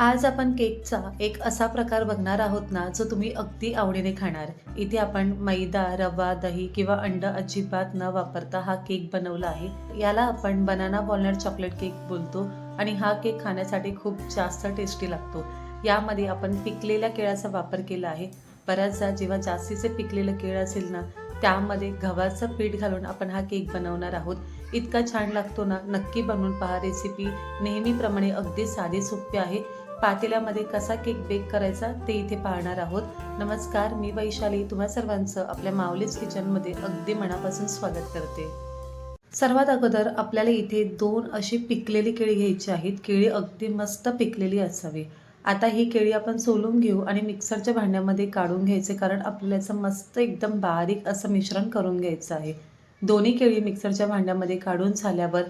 आज आपण केकचा एक असा प्रकार बघणार आहोत ना जो तुम्ही अगदी आवडीने खाणार. इथे आपण मैदा रवा दही किंवा अंड अजिबात न वापरता हा केक बनवला आहे. याला आपण बनाना वॉलनट चॉकलेट केक बोलतो आणि हा केक खाण्यासाठी खूप जास्त टेस्टी लागतो. यामध्ये आपण पिकलेल्या केळाचा वापर केला आहे. बऱ्याचदा जेव्हा जास्तीचे पिकलेलं केळ असेल ना त्यामध्ये गव्हाचं पीठ घालून आपण हा केक बनवणार आहोत. इतका छान लागतो ना नक्की बनवून पहा. रेसिपी नेहमीप्रमाणे अगदी साधी सोपी आहे. पातेल्यामध्ये कसा केक बेक करायचा ते इथे पाहणार आहोत. नमस्कार मी वैशाली. तुम्हा सर्वांचं आपल्या माऊलीज किचनमध्ये अगदी मनापासून स्वागत करते. सर्वात अगोदर आपल्याला इथे दोन अशी पिकलेली केळी घ्यायची आहेत. केळी अगदी मस्त पिकलेली असावी. आता ही केळी आपण सोलून घेऊ आणि मिक्सरच्या भांड्यामध्ये काढून घ्यायचे कारण आपल्याला याचं मस्त एकदम बारीक असं मिश्रण करून घ्यायचं आहे. दोन्ही केळी मिक्सरच्या भांड्यामध्ये काढून झाल्यावर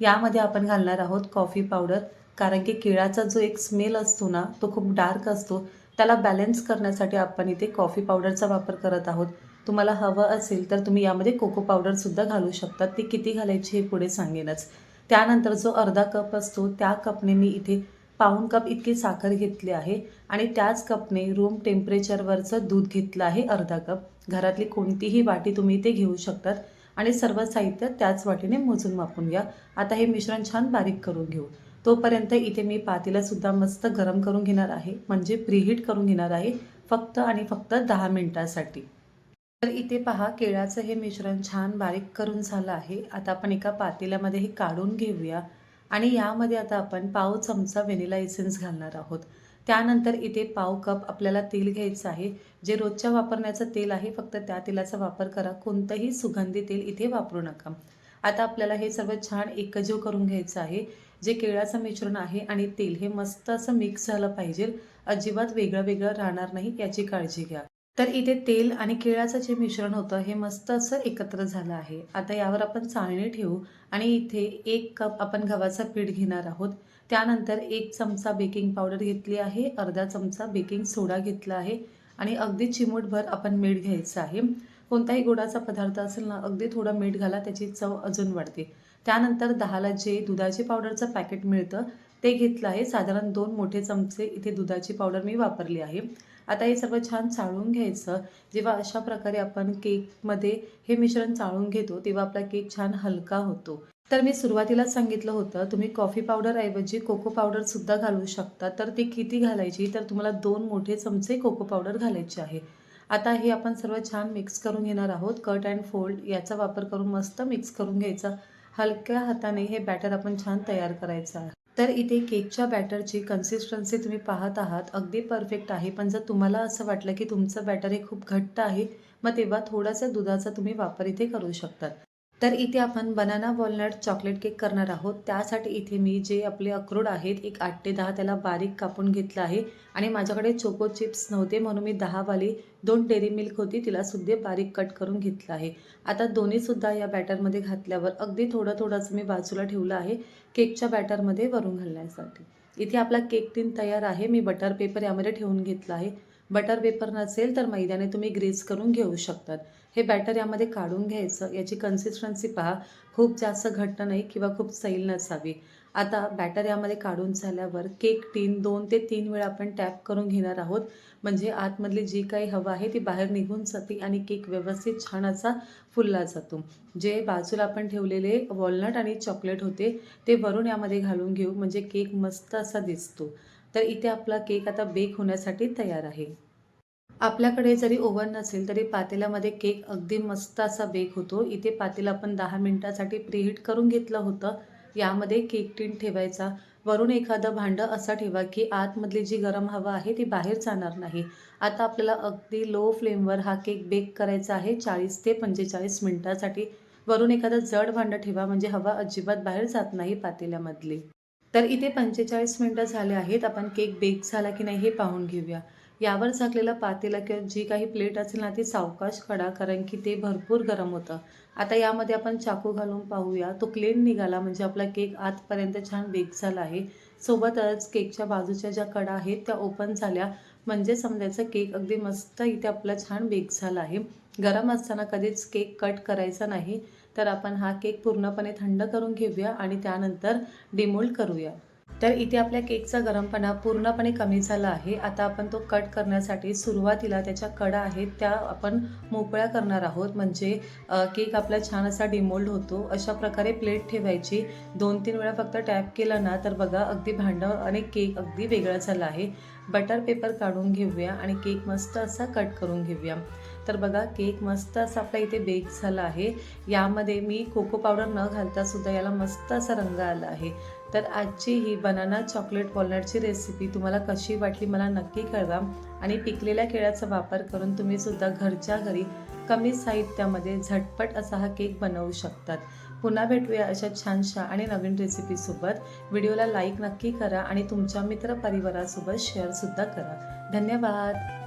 यामध्ये आपण घालणार आहोत कॉफी पावडर. कारण की केळाचा जो एक स्मेल असतो ना तो खूप डार्क असतो. त्याला बॅलन्स करण्यासाठी आपण इथे कॉफी पावडरचा वापर करत आहोत. तुम्हाला हवं असेल तर तुम्ही यामध्ये कोको पावडरसुद्धा घालू शकता. ती किती घालायची हे पुढे सांगेनच. त्यानंतर जो अर्धा कप असतो त्या कपने मी इथे पाऊण कप इतकी साखर घेतली आहे. आणि त्याच कपने रूम टेम्परेचरवरचं दूध घेतलं आहे अर्धा कप घरातली कोणतीही वाटी तुम्ही इथे घेऊ शकतात. आणि सर्व साहित्य त्याच वाटीने मोजून मापून घ्या. आता हे मिश्रण छान बारीक करून घेऊ. तोपर्यंत इथे मी पातेलासुद्धा मस्त गरम करून घेणार आहे. म्हणजे प्रीहीट करून घेणार आहे. फक्त आणि फक्त दहा मिनटासाठी. तर इथे पहा केळाचं हे मिश्रण छान बारीक करून झालं आहे. आता आपण एका पातेल्यामध्ये हे काढून घेऊया. आणि यामध्ये आता आपण पाव चमचा व्हेनिला इसेन्स घालणार आहोत. त्यानंतर इथे पाव कप आपल्याला तेल घ्यायचं आहे. जे रोजच्या वापरण्याचं तेल आहे फक्त त्या तेलाचा वापर करा. कोणतंही सुगंधी तेल इथे वापरू नका. आता आपल्याला हे सर्व छान एकजीव करून घ्यायचं आहे. जे केळाचं मिश्रण आहे आणि तेल हे मस्त असं मिक्स झालं पाहिजे. अजिबात वेगळं वेगळं राहणार नाही याची काळजी घ्या. तर इथे तेल आणि केळाचं जे मिश्रण होतं हे मस्त असं एकत्र झालं आहे. आता यावर आपण चाळणी ठेवू आणि इथे एक कप आपण गव्हाचं पीठ घेणार आहोत. त्यानंतर एक चमचा बेकिंग पावडर घेतली आहे अर्धा चमचा बेकिंग सोडा घेतला आहे आणि अगदी चिमूटभर आपण मीठ घ्यायचं आहे. कोणताही गोडाचा पदार्थ असेल ना अगदी थोडं मीठ घाला त्याची चव अजून वाढते. त्यानंतर दहाला जे दुधाचे पावडरचं पॅकेट मिळतं ते घेतलं आहे. साधारण दोन मोठे चमचे इथे दुधाची पावडर मी वापरली आहे. आता हे सर्व छान चाळून घ्यायचं. जेव्हा अशा प्रकारे आपण केकमध्ये हे मिश्रण चाळून घेतो तेव्हा आपला केक छान हलका होतो. तर मी सुरुवातीलाच सांगितलं होतं तुम्ही कॉफी पावडर ऐवजी कोको पावडर सुद्धा घालू शकता. तर ती किती घालायची? तर तुम्हाला दोन मोठे चमचे कोको पावडर घालायचे आहे. आता हे आपण सर्व छान मिक्स करून घेणार आहोत. कट अँड फोल्ड याचा वापर करून मस्त मिक्स करून घ्यायचा. हलक्या हाताने हे बॅटर आपण छान तयार करायचं आहे. तर इथे केकच्या बॅटरची कन्सिस्टन्सी तुम्ही पाहत आहात अगदी परफेक्ट आहे. पण जर तुम्हाला असं वाटलं की तुमचं बॅटर हे खूप घट्ट आहे मग तेव्हा थोडासा दुधाचा तुम्ही वापर इथे करू शकतात तर इथे आपण बनाना वॉलनट चॉकलेट केक करणार आहोत. त्यासाठी इथे मी जे आपले अक्रोड आहेत एक आठ ते दहा त्याला बारीक कापून घेतलं आहे. आणि माझ्याकडे चोको चिप्स नव्हते म्हणून मी दहावाली दोन डेअरी मिल्क होती तिला सुद्धा बारीक कट करून घेतलं आहे. आता दोन्हीसुद्धा या बॅटरमध्ये घातल्यावर अगदी थोडं थोडंसं मी बाजूला ठेवलं आहे केकच्या बॅटरमध्ये वरून घालण्यासाठी. इथे आपला केक टीन तयार आहे मी बटर पेपर यामध्ये ठेवून घेतला आहे. बटर पेपर नसेल तर मैद्याने तुम्ही ग्रेस करून घेऊ शकतात. हे बॅटर यामध्ये काढून घ्यायचं. याची कन्सिस्टन्सी पहा. खूप जास्त घट्ट नाही किंवा खूप सैल नसावी. आता बॅटर यामध्ये काढून झाल्यावर केक टीन दोन ते तीन वेळा आपण टॅप करून घेणार आहोत. म्हणजे आतमधली जी काही हवा आहे ती बाहेर निघून जाते आणि केक व्यवस्थित छान असा फुलला जातो. जे बाजूला आपण ठेवलेले वॉलनट आणि चॉकलेट होते ते वरून यामध्ये घालून घेऊ. म्हणजे केक मस्त असा दिसतो. तर इथे आपला केक आता बेक होण्यासाठी तयार आहे. आपल्याकडे जरी ओव्हन नसेल तरी पातेल्यामध्ये केक अगदी मस्त असा बेक होतो. इथे पातेला आपण दहा मिनटासाठी प्रीहीट करून घेतलं होतं. यामध्ये केक टीन ठेवायचा. वरून एखादं भांडं असं ठेवा की आतमधली जी गरम हवा आहे ती बाहेर जाणार नाही. आता आपल्याला अगदी लो फ्लेमवर हा केक बेक करायचा आहे चाळीस ते पंचेचाळीस मिनटासाठी. वरून एखादं जड भांडं ठेवा म्हणजे हवा अजिबात बाहेर जात नाही पातेल्यामधली. तर इथे पंचेचाळीस मिनटं झाले आहेत. आपण केक बेक झाला की नाही हे पाहून घेऊया. यावर झाकलेलं पातेला किंवा जी काही प्लेट असेल ना ती सावकाश कडा कारण की ते भरपूर गरम होतं. आता यामध्ये आपण चाकू घालून पाहूया. तो क्लीन निघाला म्हणजे आपला केक आतपर्यंत छान बेक झाला आहे. सोबतच केकच्या बाजूच्या ज्या कडा आहेत त्या ओपन झाल्या. म्हणजे समजायचा केक अगदी मस्त इथे आपला छान बेक झाला आहे. गरम असताना कधीच केक कट करायचा नाही. तर आपण हा केक पूर्णपणे थंड करून घेऊया आणि त्यानंतर डिमोल्ड करूया. तर इथे आपल्या केकचा गरमपणा पूर्णपणे कमी झाला आहे. आता आपण तो कट करण्यासाठी सुरुवातीला त्याच्या कडा आहेत त्या आपण मोकळ्या करणार आहोत. म्हणजे केक आपला छान असा डिमोल्ड होतो. अशा प्रकारे प्लेट ठेवायची. दोन तीन वेळा फक्त टॅप केलं ना तर बघा अगदी भांडं आणि केक अगदी वेगळा झाला आहे. बटर पेपर काढून घेऊया आणि केक मस्त असा कट करून घेऊया. तर बघा केक मस्त असा आपला इथे बेक झाला आहे. यामध्ये मी कोको पावडर न घालता सुद्धा याला मस्त असा रंग आला आहे. तर आजची ही बनाना चॉकलेट वॉलनटची रेसिपी तुम्हाला कशी वाटली मला नक्की कळवा. आणि पिकलेल्या केळ्याचा वापर करून तुम्ही सुद्धा घरच्या घरी कमी साहित्यामध्ये झटपट असा हा केक बनवू शकतात. पुन्हा भेटूया अशा छानशा आणि नवीन रेसिपीसोबत व्हिडिओला लाईक नक्की करा आणि तुमच्या मित्रपरिवारासोबत शेअरसुद्धा करा. धन्यवाद!